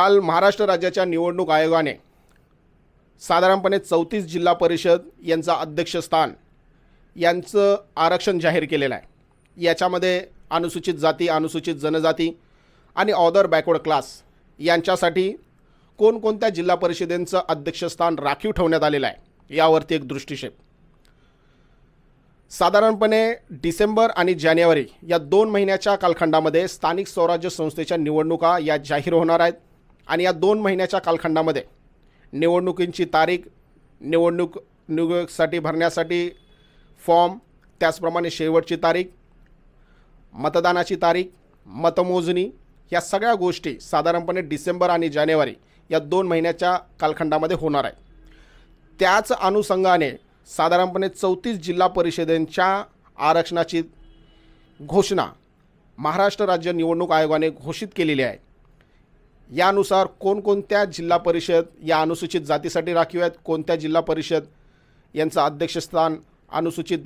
काल महाराष्ट्र राज्याच्या निवडणूक आयोगाने साधारणपणे चौतीस जिल्हा परिषद यांचं अध्यक्षस्थान यांचं आरक्षण जाहीर केलेलं आहे. याच्यामध्ये अनुसूचित जाती अनुसूचित जनजाती आणि ऑदर बॅकवर्ड क्लास यांच्यासाठी कोणकोणत्या जिल्हा परिषदेंचं अध्यक्षस्थान राखीव ठेवण्यात आलेलं आहे यावरती एक दृष्टिक्षेप. साधारणपणे डिसेंबर आणि जानेवारी या दोन महिन्याच्या कालखंडामध्ये स्थानिक स्वराज्य संस्थेच्या निवडणुका या जाहीर होणार आहेत. आणि या दोन महिन्याच्या कालखंडामध्ये निवडणुकींची तारीख निवडणूक निवडणुकीसाठी भरण्यासाठी फॉर्म त्याचप्रमाणे शेवटची तारीख मतदानाची तारीख मतमोजणी या सगळ्या गोष्टी साधारणपणे डिसेंबर आणि जानेवारी या दोन महिन्याच्या कालखंडामध्ये होणार आहे. त्याच अनुषंगाने साधारणपणे चौतीस जिल्हा परिषदेंच्या आरक्षणाची घोषणा महाराष्ट्र राज्य निवडणूक आयोगाने घोषित केलेली आहे. यानुसार कोणकोणत्या जिल्हा परिषद या अनुसूचित जातीसाठी राखीव आहेत? कोणत्या जिल्हा परिषद यांचं अध्यक्षस्थान अनुसूचित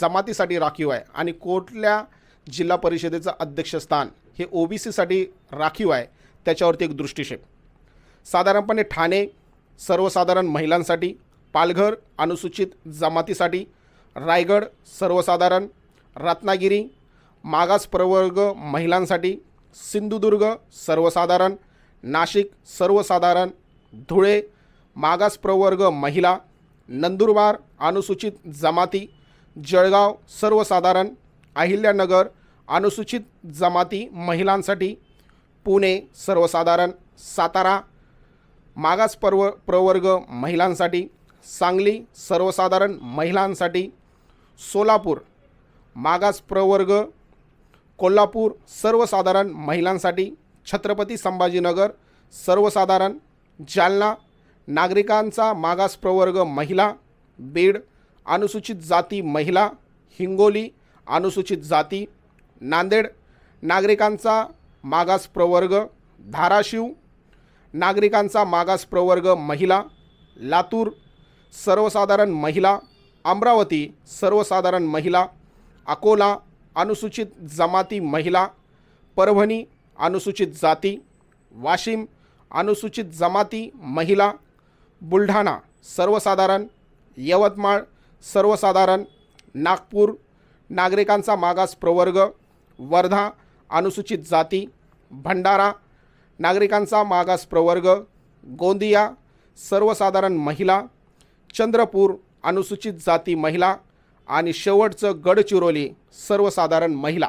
जमातीसाठी राखीव आहे? आणि कुठल्या जिल्हा परिषदेचं अध्यक्षस्थान हे ओ बी सीसाठी राखीव आहे? त्याच्यावरती एक दृष्टिक्षेप. साधारणपणे ठाणे सर्वसाधारण महिलांसाठी पालघर अनुसूचित जमातीसाठी रायगड सर्वसाधारण रत्नागिरी मागास प्रवर्ग महिलांसाठी सिंधुदुर्ग सर्वसाधारण नाशिक सर्वसाधारण धुळे मागास प्रवर्ग महिला नंदुरबार अनुसूचित जमाती जळगाव सर्वसाधारण अहिल्यानगर अनुसूचित जमाती महिलांसाठी पुणे सर्वसाधारण सातारा मागास पर्व प्रवर्ग महिलांसाठी सांगली सर्वसाधारण महिलांसाठी सोलापूर मागास प्रवर्ग कोल्हापूर सर्वसाधारण महिलांसाठी छत्रपती संभाजीनगर सर्वसाधारण जालना नागरिकांचा मागास प्रवर्ग महिला बीड अनुसूचित जाती महिला हिंगोली अनुसूचित जाती नांदेड नागरिकांचा मागास प्रवर्ग धाराशिव नागरिकांचा मागास प्रवर्ग महिला लातूर सर्वसाधारण महिला अमरावती सर्वसाधारण महिला अकोला अनुसूचित जमाती महिला परभणी अनुसूचित जाती वाशिम अनुसूचित जमाती महिला बुलढाणा सर्वसाधारण यवतमाळ सर्वसाधारण नागपूर नागरिकांचा मागास प्रवर्ग वर्धा अनुसूचित जाती भंडारा नागरिकांचा मागास प्रवर्ग गोंदिया सर्वसाधारण महिला चंद्रपूर अनुसूचित जाती महिला आणि शेवटचं गडचिरोली सर्वसाधारण महिला.